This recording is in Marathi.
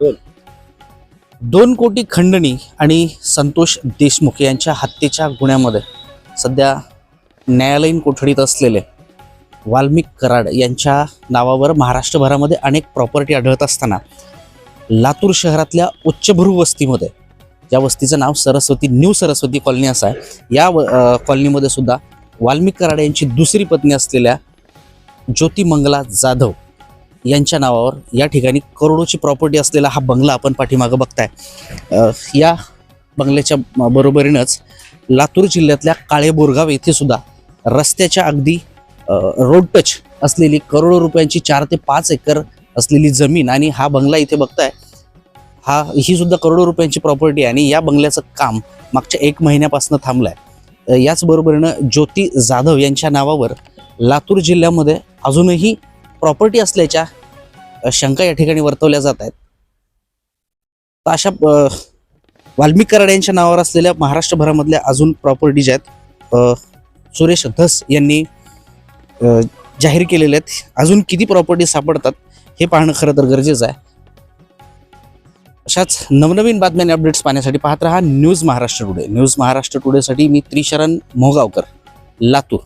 दोन. कोटी खंडणी आणि संतोष देशमुख यांच्या हत्येच्या गुन्ह्यामध्ये सध्या न्यायालयीन कोठडीत असलेले वाल्मिक कराड यांच्या नावावर महाराष्ट्रभरामध्ये अनेक प्रॉपर्टी आढळत असताना लातूर शहरातल्या उच्चभ्रू वस्तीमध्ये या वस्तीचं नाव सरस्वती न्यू सरस्वती कॉलनी असं आहे या व- कॉलनीमध्ये सुद्धा वाल्मिक कराड यांची दुसरी पत्नी असलेल्या ज्योती मंगला जाधव यांच्या नावावर या ठिकाणी करोडोची प्रॉपर्टी असलेला हा बंगला आपण पाठीमागं बघताय. या बंगल्याच्या बरोबरीनंच लातूर जिल्ह्यातल्या काळेबोरगाव येथे सुद्धा रस्त्याच्या अगदी रोड टच असलेली करोडो रुपयांची चार ते पाच एकर असलेली जमीन आणि हा बंगला इथे बघताय हा ही सुद्धा करोडो रुपयांची प्रॉपर्टी आहे आणि या बंगल्याचं काम मागच्या एक महिन्यापासून थांबलं आहे याच बरोबरीनं ज्योती जाधव यांच्या नावावर लातूर जिल्ह्यामध्ये अजूनही प्रॉपर्टी असल्याच्या शंका या ठिकाणी वर्तवल्या जात आहेत. तर अशा वाल्मिक कराड यांच्या नावावर असलेल्या महाराष्ट्रभरामधल्या अजून प्रॉपर्टीज आहेत सुरेश धस यांनी जाहीर केलेले आहेत. अजून किती प्रॉपर्टी सापडतात हे पाहणं खरं तर गरजेचं आहे. अशाच नवनवीन बातम्या आणि अपडेट्स पाहण्यासाठी पाहत रहा news Maharashtra today. News Maharashtra टुडेसाठी मी त्रिशरण मोगावकर लातूर.